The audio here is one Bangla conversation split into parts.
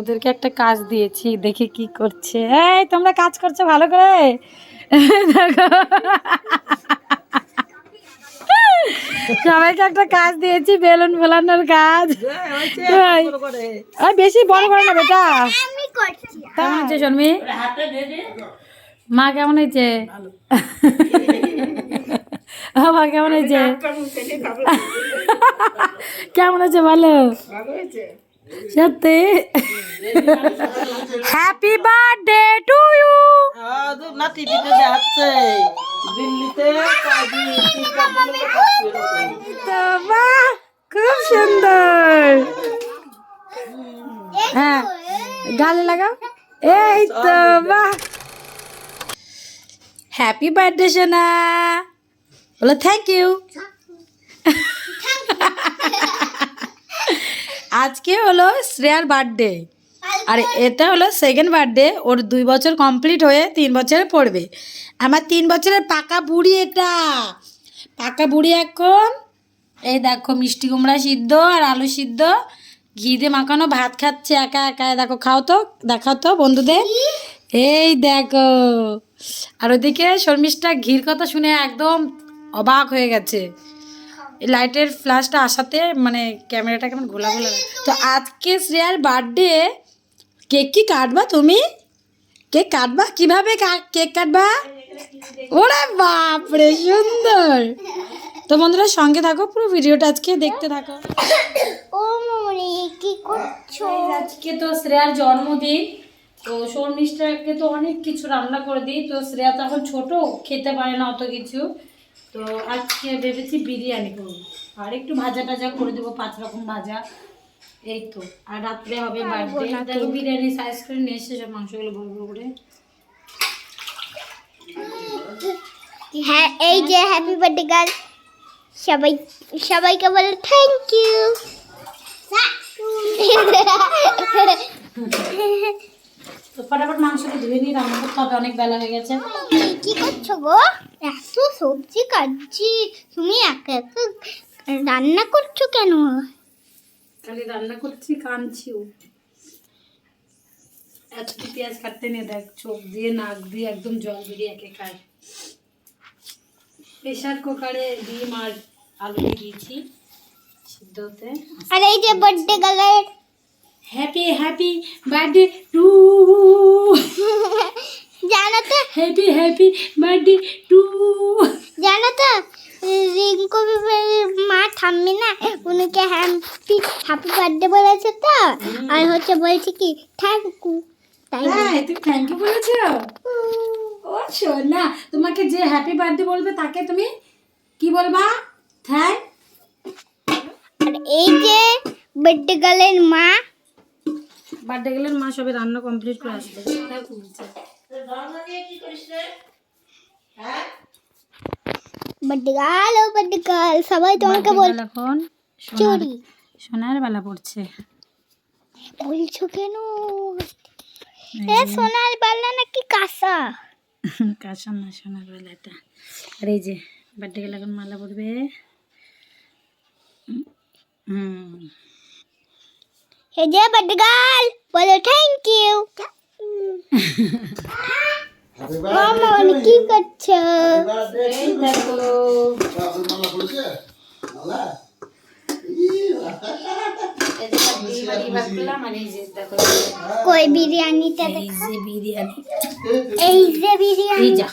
ওদেরকে একটা কাজ দিয়েছি দেখি কি করছে। এই তোমরা কাজ করছ ভালো করে? দেখো। সবাইকে একটা কাজ দিয়েছি বেলুন ফোলানোর কাজ। এই, বেশি বড় করে না বেটা। আমি কেমন হয়েছে শর্মি? মা কেমন হয়েছে? মা কেমন হয়েছে? কেমন হয়েছে ভালো সত্যি হ্যাপি বার্থডে টু ইউ না টিভিতে দেখাচ্ছে দিল্লিতে বাহ খুব সুন্দর। হ্যাঁ গালে লাগাও। এই তো বাহ। হ্যাপি বার্থডে সোনা। বলো থ্যাংক ইউ আজকে হলো শ্রেয়ার বার্থডে আর এটা হলো সেকেন্ড বার্থডে ওর দুই বছর কমপ্লিট হয়ে তিন বছরে পড়বে। আমার তিন বছরের পাকা বুড়ি এটা। পাকা বুড়ি এখন, এই দেখো মিষ্টি কুমড়া সিদ্ধ আর আলু সিদ্ধ। ঘি দিয়ে মাখানো, ভাত খাচ্ছে একা একা। দেখো, খাও তো, দেখাও তো বন্ধুদের। এই দেখো। আর ওদিকে শর্মিষ্ঠা ঘির কথা শুনে একদম অবাক হয়ে গেছে। লাইটের ফ্ল্যাশটা আসাতে মানে ক্যামেরাটা কেমন ঘোলা ঘোলা তো আজকে শ্রেয়ার বার্থডে কেক কি কাটবা তুমি? কেক কাটবা? কীভাবে কেক কাটবা? ওরে বাপরে সুন্দর। তো বন্ধুরা সঙ্গে থাকো পুরো ভিডিওটা আজকে দেখতে থাকো। ও মামনি কি করছ? আজকে তো শ্রেয়ার জন্মদিন। তো শর্মিষ্ঠাকে তো অনেক কিছু রান্না করে দিই। তো শ্রেয়া তো এখন ছোট খেতে পারে না অত কিছু। তো আজকে ভেবেছি বিরিয়ানি করব। আর একটু ভাজা টাজা করে দেবো পাঁচ রকম ভাজা। এই তো আর রাত্রে হবে বার্থডে দেখো বিরিয়ানি সাইজ করে নিয়ে এসে সব মাংসগুলো বড় বড় করে। হ্যাঁ এই যে হ্যাপি বার্থডে গার্ল সবাই সবাইকে বলে থ্যাংক ইউ তো ফটাফট মাংসটা ধুয়ে নিয়ে রান্না করতে হবে অনেক বেলা হয়ে গেছে। কি করছ গো? এত সবজি কাটছি তুমি একা একা রান্না করছ কেন? খালি রান্না করছি কানছিও এত পেঁয়াজ কাটতে নিয়ে দেখ চোখ দিয়ে নাক দিয়ে একদম জল বেরিয়ে একে খায়। প্রেশার কুকারে ডিম আর আলু দিয়েছি সিদ্ধ হতে। আর এই যে বার্থডে গার্লের হ্যাপি হ্যাপি বার্থডে টু জানো তো হ্যাপি হ্যাপি বার্থডে টু জানো তো রিঙ্কু বিবের মা থামবে না উনিকে হ্যাপি হ্যাপি বার্থডে বলেছে তো? আর হচ্ছে বলছে কি থ্যাংক ইউ তাই হ্যাঁ তুমি থ্যাংক ইউ বলেছ? ও শোনা তোমাকে যে হ্যাপি বার্থডে বলবে তাকে তুমি কি বলবা? থ্যাংক আর এই যে বার্থডে গার্লের মা। বার্থডে গেলেন মা সবে রান্না কমপ্লিট করে আসবে। গার্ল ও গার্ল সবাই তোমাকে বল এখন চুরি সোনার বেলা পড়ছে বলছো কেন এ সোনার বাল্লা নাকি কাঁসা কাশন না সোনার বেলা এটা আর এই যে গেলে এখন মালা পড়বে হুম যে বার্থডে গার্ল বলো থ্যাংক ইউ মামা মানে কি করছ এই দেখো দেখো কই বিরিয়ানিটা এই যে বিরিয়ানি। এই যে বিরিয়ানি। এই যা।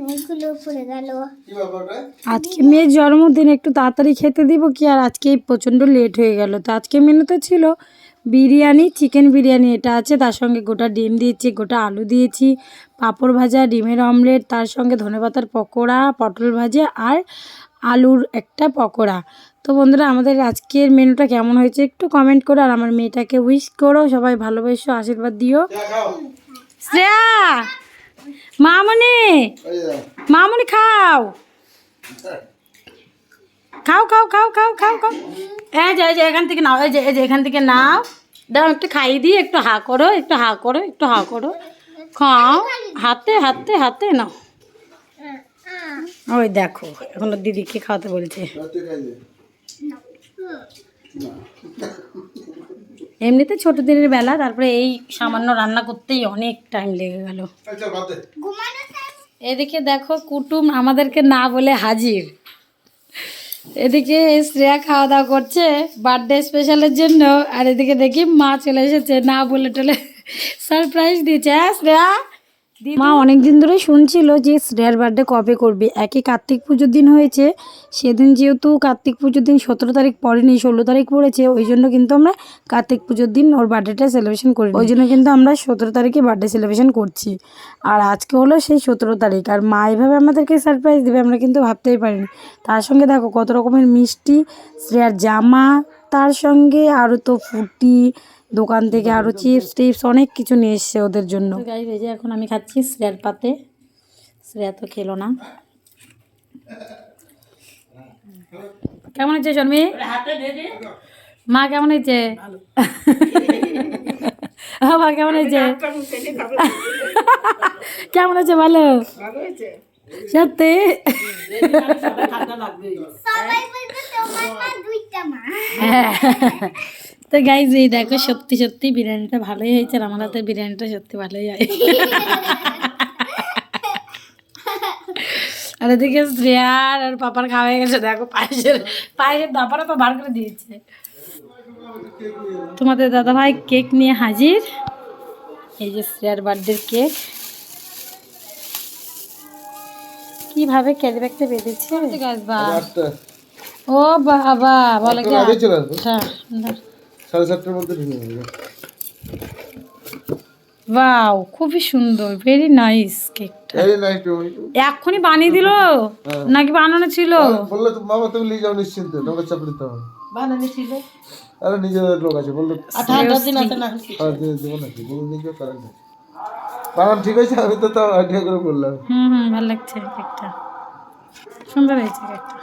অনেকগুলো পড়ে গেল। আজকে মেয়ের জন্মদিন একটু তাড়াতাড়ি খেতে দিব কি? আর আজকে প্রচণ্ড লেট হয়ে গেল। তো আজকে মেনুতে ছিল বিরিয়ানি চিকেন বিরিয়ানি এটা আছে। তার সঙ্গে গোটা ডিম দিয়েছি গোটা আলু দিয়েছি পাঁপড় ভাজা ডিমের অমলেট তার সঙ্গে ধনেপাতার পকোড়া পটল ভাজা আর আলুর একটা পকোড়া। তো বন্ধুরা আমাদের আজকের মেনুটা কেমন হয়েছে একটু কমেন্ট করো আর আমার মেয়েটাকে উইশ করো। সবাই ভালোবেসো আশীর্বাদ দিও। শ্রেয়া! মামনি! মামনি খাও! খাও খাও খাও খাও খাও খাও। এই যে এই যে এখান থেকে নাও এই যে এই যে এখান থেকে নাও। দাও একটু খাইয়ে দিই একটু হা করো একটু হা করো একটু হা করো। খাও হাতে হাতে হাতে নাও। ওই দেখো এখন দিদিকে খাওয়াতে বলছে। এমনিতে ছোট দিনের বেলা তারপরে এই সামান্য রান্না করতেই অনেক টাইম লেগে গেল। এদিকে দেখো কুটুম আমাদেরকে না বলে হাজির। এদিকে শ্রেয়া খাওয়া দাওয়া করছে বার্থডে স্পেশালের জন্য, আর এদিকে দেখি মা চলে এসেছে, না বলে টলে সারপ্রাইজ দিচ্ছে হ্যাঁ শ্রেয়া? মা অনেক দিন ধরে শুনছিল যে শ্রেয়ার বার্থডে কবে করবে? একই কার্তিক পুজোর দিন হয়েছে। সেদিন যেহেতু কার্তিক পুজোর দিন সতেরো তারিখ পড়েনি ষোলো তারিখ পড়েছে ওই জন্য কিন্তু আমরা কার্তিক পুজোর দিন ওর বার্থডেটা সেলিব্রেশন করি ওই জন্য কিন্তু আমরা সতেরো তারিখে বার্থডে সেলিব্রেশন করছি। আর আজকে হলো সেই সতেরো তারিখ। আর মা এভাবে আমাদেরকে সারপ্রাইজ দেবে আমরা কিন্তু ভাবতেই পারিনি। তার সঙ্গে দেখো কত রকমের মিষ্টি শ্রেয়ার জামা তার সঙ্গে আরও তো ফুটি দোকান থেকে আরও চিপস টিপস অনেক কিছু নিয়ে এসছে ওদের জন্য। গাই ভেজে এখন আমি খাচ্ছি শ্রেয়ার পাতে। শ্রেয়া তো খেলো না। কেমন হয়েছে শর্মি মা কেমন হয়েছে? হ্যাঁ মা কেমন হয়েছে? কেমন আছে ভালো সত্যি? ঠান্ডা লাগবে সবাই বলবে তোমার মা দুইটা মা। তো গাইজ এই দেখো সত্যি সত্যি বিরিয়ানিটা ভালোই হয়েছে আর আমার হাতের বিরিয়ানিটা সত্যি ভালোই হয়। আর এদিকে শ্রেয়ার আর পাপার খাওয়া হয়ে গেছে দেখো পায়েসের পায়েসের দাপাটা তো বার করে দিয়েছে। তোমাদের দাদা ভাই কেক নিয়ে হাজির। এই যে শ্রেয়ার বার্থডের কেক কীভাবে ক্যারি ব্যাগটা বেঁধেছে? ও বাবা বলে কি হ্যাঁ। সাড়ে সাতটার মধ্যে ঢুকে যাবে ওয়াও খুবই সুন্দর ভেরি নাইস কেকটা নাইট পেমেন্ট এক্ষুনি বানিয়ে দিল? নাকি বানানো ছিল? বললে তো মামা তুমি নিয়ে যাও নিশ্চিন্তে তোমাকে চাপ দিতে হবে। বানানি ছিল। আরে নিজেদের লোক আছে বলল আর ঠান্ডার দিন আছে না সারা দিনে দেবো নাকি বলুন নিয়ে যাও কারেন্ট বানান ঠিক আছে আমি তো তাও আইডিয়া করে বললাম। হুম হুম ভালো লাগছে কেকটা সুন্দর হয়েছে কেকটা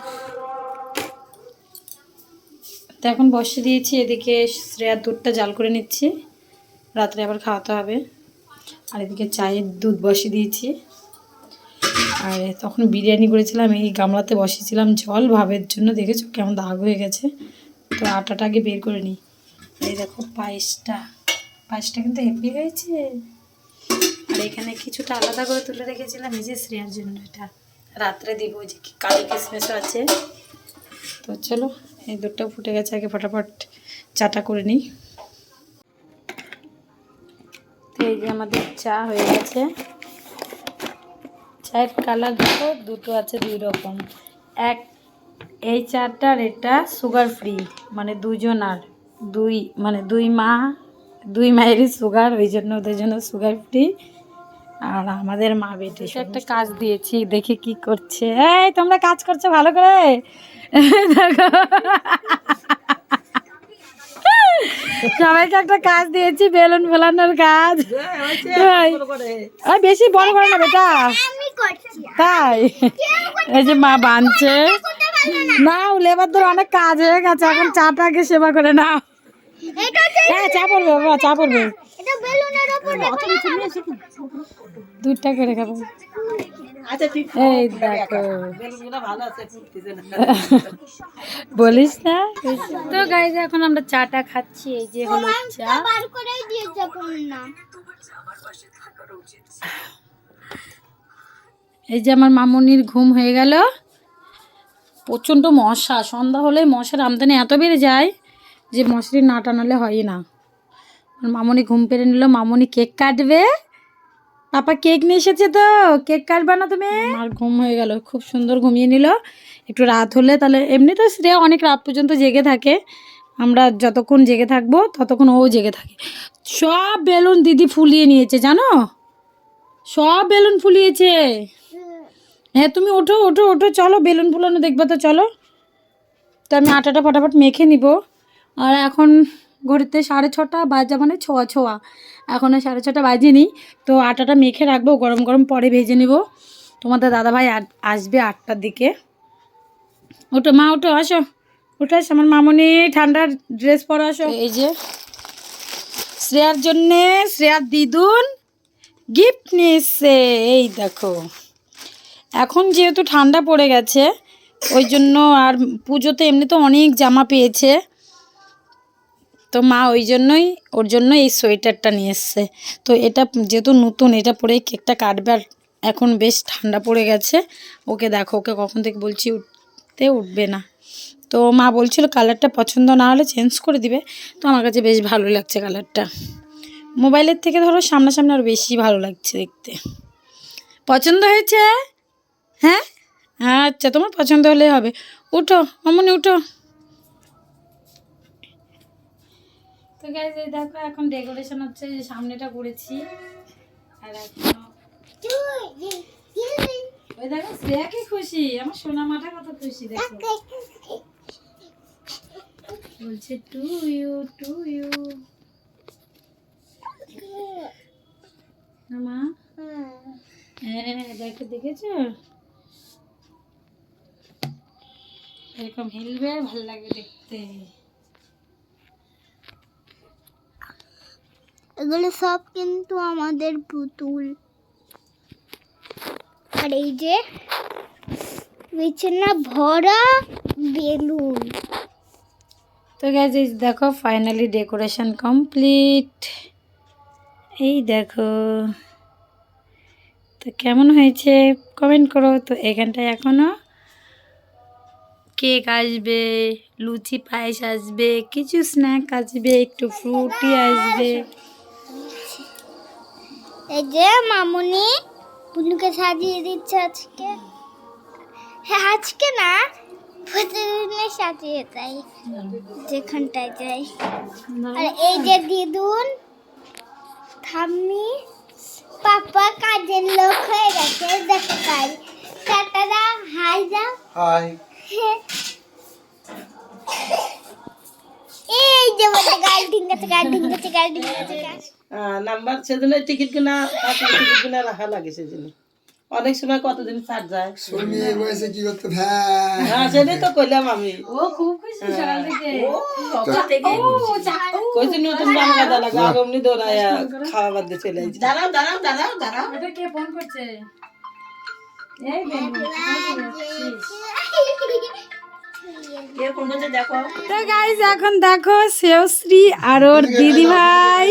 তো এখন বসে দিয়েছি, এদিকে শ্রেয়ার দুধটা জাল করে নিচ্ছি। রাত্রে আবার খাওয়াতে হবে। আর এদিকে চায়ের দুধ বসিয়ে দিয়েছি। আর তখন বিরিয়ানি করেছিলাম, এই গামলাতে বসিয়েছিলাম জল, ভাবের জন্য। দেখেছ কেমন দাগ হয়ে গেছে? তো আটাটা আগে বের করে নিই। এই দেখো পায়েসটা। পায়েসটা কিন্তু হেভি হয়েছে। আর এখানে কিছুটা আলাদা করে তুলে রেখেছিলাম, এই যে শ্রেয়ার জন্য এটা। রাত্রে দিব যে কালো কিসমিসও আছে। তো চলো এই দুধটাও ফুটে গেছে, আগে ফটাফট চাটা করে নিই। তো এই যে আমাদের চা হয়ে গেছে। চায়ের কালার দেখো দুটো আছে দুই রকম। এক, এই চাটা আর এটা সুগার ফ্রি মানে দুজন আর। দুই মানে দুই মা, দুই মায়েরই সুগার ওই জন্য ওদের জন্য সুগার ফ্রি আর আমাদের মা বেটে একটা কাজ দিয়েছি দেখি কি করছে। এই তোমরা কাজ করছ ভালো করে? দেখো সবাইকে একটা কাজ দিয়েছি বেলুন ফোলানোর কাজ। করে। ওই বেশি বড় করে না বেটা। তাই? এই যে মা বানছে। নাও লেবার ধরে অনেক কাজ হয়ে গেছে এখন চাটাকে সেবা করে নাও। হ্যাঁ চা পড়বে বাবা চা পড়বে। এটা বেলুনের উপর রেখে করে খাব আচ্ছা ঠিক এই দেখো। ভালো আছে বলিস না? তো গাইজ এখন আমরা চাটা খাচ্ছি এই যে হলো চা। বার করেই এই যে আমার মামনির ঘুম হয়ে গেল। প্রচণ্ড মশা। সন্ধ্যা হলে মশার আমদানি এত বেড়ে যায় যে মশারি না টানালে হয় না। মামনি ঘুম পেরে নিল, মামনি কেক কাটবে। পাপা কেক নিয়ে এসেছে তো, কেক কাটবে না তুমি? আর ঘুম হয়ে গেল, খুব সুন্দর ঘুমিয়ে নিল। একটু রাত হলে তাহলে এমনি তো শ্রেয়া অনেক রাত পর্যন্ত জেগে থাকে। আমরা যতক্ষণ জেগে থাকব, ততক্ষণ ও জেগে থাকে। সব বেলুন দিদি ফুলিয়ে নিয়েছে, জানো? সব বেলুন ফুলিয়েছে। হ্যাঁ তুমি ওঠো ওঠো ওঠো, চলো বেলুন ফুলানো দেখবে তো, চলো। তো আমি আটাটা ফটাফট মেখে নিব। আর এখন ঘড়িতে সাড়ে ছটা বাজা মানে ছোঁয়া ছোঁয়া এখনও সাড়ে ছটা বাজেনি, তো আটাটা মেখে রাখব, গরম গরম পরে ভেজে নেব। তোমাদের দাদাভাই আসবে আটটার দিকে। ওটো মা ওটো আসো। ওটো আমার মামনি, ঠান্ডার ড্রেস পরে আসো। এই যে, শ্রেয়ার জন্যে, শ্রেয়ার দিদুন গিফট নিয়ে এই দেখো। এখন যেহেতু ঠান্ডা পড়ে গেছে, ওই জন্য আর পুজোতে এমনি তো অনেক জামা পেয়েছে। তো মা ওই জন্যই, ওর জন্য এই সোয়েটারটা নিয়ে এসছে। তো এটা যেহেতু নতুন, এটা পরেই কেকটা কাটবে আর এখন বেশ ঠান্ডা পড়ে গেছে। ওকে দেখো, ওকে কখন থেকে বলছি উঠতে উঠবে না। তো মা বলছিল কালারটা পছন্দ না হলে চেঞ্জ করে দিবে। তো আমার কাছে বেশ ভালো লাগছে কালারটা। মোবাইলের থেকে ধরো সামনাসামনি আরও বেশি ভালো লাগছে দেখতে। পছন্দ হয়েছে? হ্যাঁ? আচ্ছা তোমার পছন্দ হলে হবে। উঠো, অমনি উঠো। তো গাইজ এই দেখো, এখন ডেকোরেশন হচ্ছে সামনেটা করেছি। আর এখন ওই দেখো, শ্রেয়া কি খুশি? আমার সোনা মাটা কত খুশি, দেখো। বলছে টু ইউ টু ইউ মা? হ্যাঁ দেখো, দেখেছ? এরকম হিলবে, ভালো লাগবে দেখতে। এগুলো সব কিন্তু আমাদের পুতুল। আর এই যে বিছানা ভরা বেলুন। তো গ্যাস এই দেখো ফাইনালি ডেকোরেশন কমপ্লিট এই দেখো। তো কেমন হয়েছে? কমেন্ট করো। তো এখানটায় এখনও কেক আসবে লুচি পায়েস আসবে কিছু স্ন্যাক আসবে একটু ফ্রুটি আসবে। এই যে মামুনি বুনুকে সাজিয়ে দিচ্ছে আজকে। হ্যাঁ আজকে না প্রতিদিনে সাজিয়ে তাই যেখানটায় যাই। আর এই যে দিদুন ঠাম্মি পাপা কাজের লোক হয়ে গেছে দেখো কাজ টাটা দাও হাই দাও হাই। এই যে বলে গাড়ি ঢিঙ্গাতে গাড়ি ঢিঙ্গাতে গাড়ি ঢিঙ্গাতে গাড়ি নাম্বার সেদিন টিকিট কিনা টিকিট কিনা রাখা লাগে সেদিন অনেক সময় কতদিন ছাড় যায়? শনি এই বয়সে কি করতে? হ্যাঁ হ্যাঁ সেটাই তো কইলাম আমি। ও খুব খুশি সকাল থেকে। কইছি নতুন লাগে অমনি দৌড়ায় খাওয়া বাদ দিয়ে চলে যাচ্ছে দাঁড়াও দাঁড়াও দাঁড়াও দাঁড়াও। এটা কে ফোন করছে? এই তো গাইজ এখন দেখো সেওশ্রী আর ওর দিদি ভাই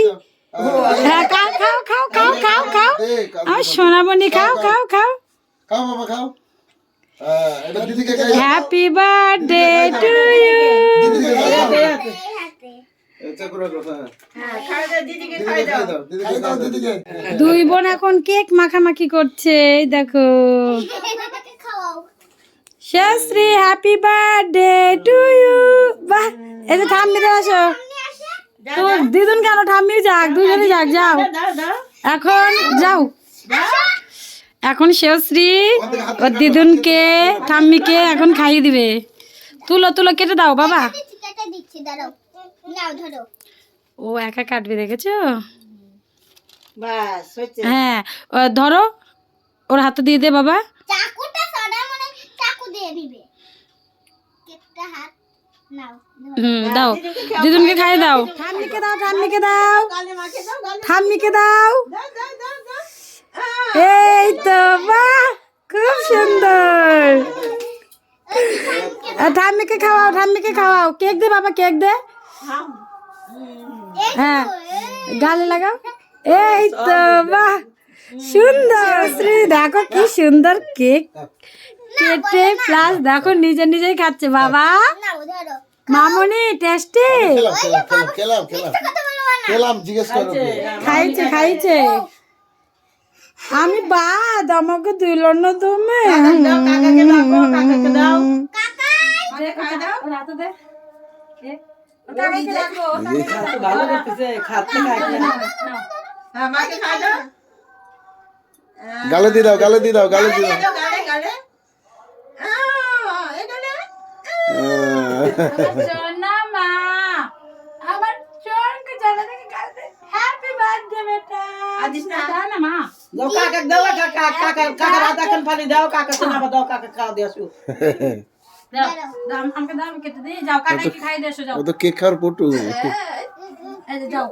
হ্যাঁ খাও খাও খাও খাও খাও খাও। সোনামণি খাও খাও খাও। খাও বাবা খাও হ্যাঁ, এটা দিদিকে খাই। হ্যাপি বার্থডে টু ইউ এটা হ্যাঁ। দুই বোন এখন কেক মাখামাখি করছে দেখো। সেওশ্রী হ্যাপি বার্থডে টু ইউ বাহ এই যে ঠাম্মি তো আসো। তো দিদুন কেন ঠাম্মি যাক দুজনে যাক যাও। দাও দাও এখন যাও। এখন শেষশ্রী ওর দিদুনকে ঠাম্মিকে এখন খাইয়ে দিবে। তুলো তুলো কেটে দাও বাবা। দিচ্ছি কেটে দিচ্ছি দাঁড়াও। নাও ধরো। ও একা কাটবে দেখেছ? বাস হ্যাঁ ও ধরো ওর হাতে দিয়ে দে বাবা। চাকুটা সদা মানে চাকু দিয়ে দিবে কেকটা হাত। হুম দাও দিদুনকে খাইয়ে দাও ঠাম্মিকে দাও ঠাম্মিকে দাও ঠাম্মিকে দাও দাও দাও দাও দাও এই তো বাহ খুব সুন্দর আর ঠাম্মিকে খাওয়াও ঠাম্মিকে খাওয়াও কেক দে বাবা কেক দে হ্যাঁ গালে লাগাও এই তো বাহ সুন্দর শ্রী দেখো কি সুন্দর কেক কেটে প্লাস দেখো নিজে নিজেই খাচ্ছে বাবা। মামনি টেস্টি করো ওকে। খাইছে খাইছে। আমি বাদ আমাকে দিল না তুমি। দাও দাও গো, দাও। ভালো করতেছে খাচ্ছে খাইছে হ্যাঁ মাকে খাই দাও। গালে দিয়ে দাও গালে দিয়ে দাও গালে দিয়ে দাও গালে গালে আহ, এখানে আহ, সোনা মা। আমার চোরকে জ্বালা থেকে কালকে হ্যাপি বার্থডে বেটা। আদিস না। দাও না মা। দাও কাকা দাও কাকা কাকা কাকা রাত এখন ফালি দাও কাকা শোনা দাও কাকা খাওয়া দিয়ে আসো। দাও দাও আমাকে দাও কেটে দিই। যাও কাকাকে খাই দিয়ে যাও। ও তো কেক খাওয়ার পটু। এই যে যাও।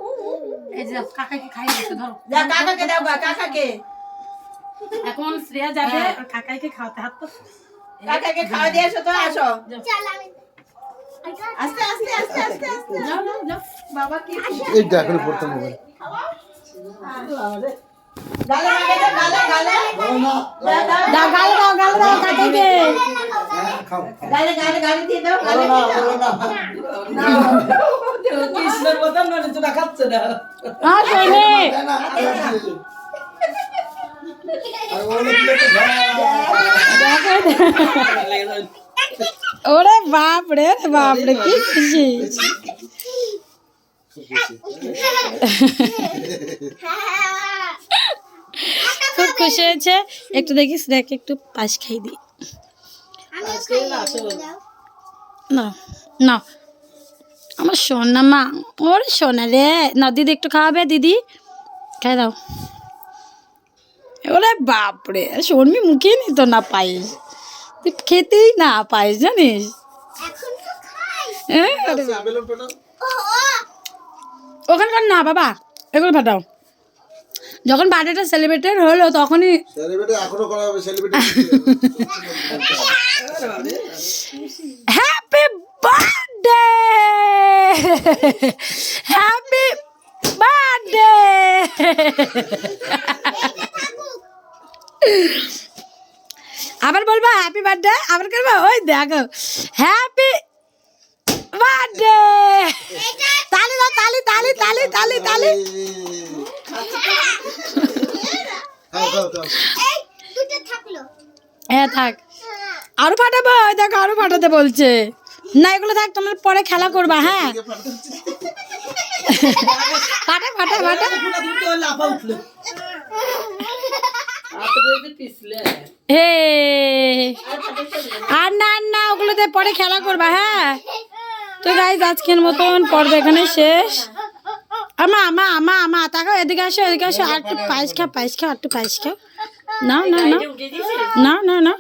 এই যে যাও কাকাকে খাই দিয়ে ধরো। যা কাকাকে দাও কাকাকে। এখন শ্রেয়া যাবে আর কাকাইকে খাওয়াতে হাত তো কাকাকে খাওয়া দিয়ে আসো তো আসো আস্তে আস্তে আস্তে আস্তে আস্তে যাও যাও যাও বাবা কি এইটা এখন পড়তে মোবাইল গালে গালে গালে গালে দাও গালে দাও গালে দাও কাকাইকে গালে গালে গালে দিয়ে দাও গালে দিয়ে কৃষ্ণের মতন নড়ে চড়া খাচ্ছে না আর শোনে ওরে বাপ রে বাপ রে, কি খুশি। খুব খুশি হয়েছে। একটু দেখিস দেখ একটু পাশ খাই দিই। না না। আমার সোনা মা, ওরে সোনা রে। না, দিদি একটু খাওয়াবে, দিদি? খাই দাও। ওরে বাপরে শর্মি মুখে নিত না পায়েস? তুই খেতেই না পায়েস জানিস? ওখানকার না বাবা এগুলো ফাটাও। যখন বার্থডেটা সেলিব্রেটেড হলো তখনই সেলিব্রিটি এখনও করা হবে celebrity happy birthday happy birthday আবার বলবা হ্যাপি বার্থডে আবার করবা? ওই দেখো। হ্যাপি বার্থডে তালি দাও তালি তালি তালি তালি তালি। হ্যাঁ থাক। আরও ফাটাবো ওই দেখো আরও ফাটাতে বলছে। না এগুলো থাক তোমরা পরে খেলা করবা হ্যাঁ। ফাটা ফাটা ফাটা পুরো দুটো লাফা উঠল হাতে রয়েছে পিছলে হে। আর না আর না ওগুলোতে পরে খেলা করবা হ্যাঁ? তো গাইজ আজকের মতন পর্ব এখানে শেষ। আমা আমা আমা আমা তাকাও এদিকে আসো এদিকে আসো আর একটু পায়েস খা পায়েস খা আর একটু পায়েস খাও। না না না না না না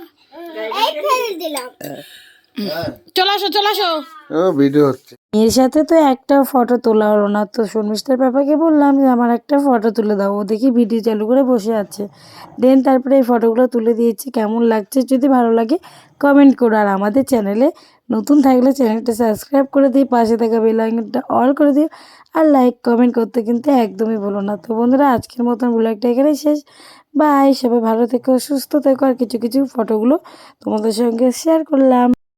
চলে আসো চলে আসো। ভিডিও হচ্ছে। এর সাথে তো একটা ফটো তোলা হলো না তো শর্মিষ্ঠার পাপাকে বললাম যে আমার একটা ফটো তুলে দাও। ও দেখি ভিডিও চালু করে বসে আছে। দেন তারপরে এই ফটোগুলো তুলে দিয়েছি। কেমন লাগছে যদি ভালো লাগে কমেন্ট করো। আর আমাদের চ্যানেলে নতুন থাকলে চ্যানেলটা সাবস্ক্রাইব করে দিই পাশে থাকা বেল আইকনটা অল করে দিও। আর লাইক কমেন্ট করতে কিন্তু একদমই বলো না। তো বন্ধুরা আজকের মতন ব্লগটা এখানেই শেষ। বাই সবাই ভালো থেকো সুস্থ থেকো। আর কিছু কিছু ফটোগুলো তোমাদের সঙ্গে শেয়ার করলাম।